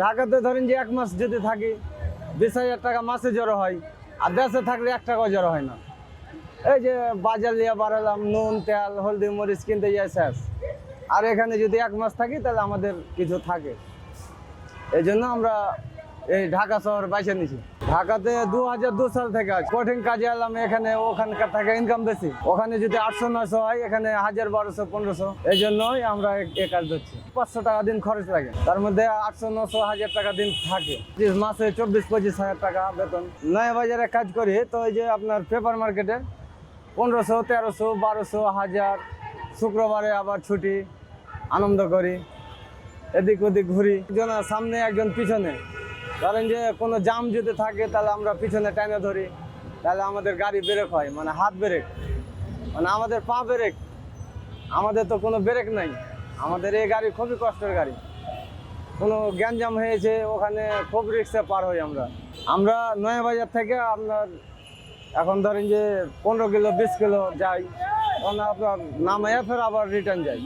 ঢাকাতে ধরেন যে এক মাস যদি থাকি, বিশ হাজার টাকা মাসে জড়ো হয়, আর দেশে থাকলে এক টাকাও জড়ো হয় না। এই যে বাজার নিয়ে বাড়ালাম, নুন, তেল, হলদি, মরিচ কিনতে যাই শেষ। আর এখানে যদি এক মাস থাকি, তাহলে আমাদের কিছু থাকে। এই জন্য আমরা এই ঢাকা শহর বাইছে নিছি। ঢাকাতে দু হাজার দু সাল থেকে। কঠিন কাজে এলাম, এখানে ওখানকার থেকে ইনকাম বেশি ওখানে যদি আটশো, নয়শো হয়, এখানে হাজার, বারোশো, পনেরোশো। এই জন্যই আমরা এ- কাজ ধরছি। পাঁচশো টাকা দিন খরচ লাগে। তার মধ্যে আটশো নশো হাজার টাকা দিন থাকে। মাসে চব্বিশ, পঁচিশ হাজার টাকা বেতন। নয়া বাজারে কাজ করি, তো এই যে আপনার পেপার মার্কেটে পনেরোশো, তেরোশো, বারোশো, হাজার। শুক্রবারে আবার ছুটি, আনন্দ করি। এদিক ওদিক ঘুরি। একজন সামনে, একজন পিছনে। ধরেন যে কোনো জাম যদি থাকে, তাহলে আমরা পিছনে টাইনে ধরি। তাহলে আমাদের গাড়ি ব্রেক হয় মানে হাত ব্রেক মানে আমাদের পা ব্রেক আমাদের তো কোনো ব্রেক নাই। আমাদের এই গাড়ি খুবই কষ্টের গাড়ি। কোনো গ্যাঞ্জাম হয়েছে, ওখানে খুব রিক্সে পার হই আমরা। আমরা নয়া বাজার থেকে আপনার, এখন ধরেন যে পনেরো কিলো, বিশ কিলো যাই। তখন আপনার নামাইয়া ফের আবার রিটার্ন যাই।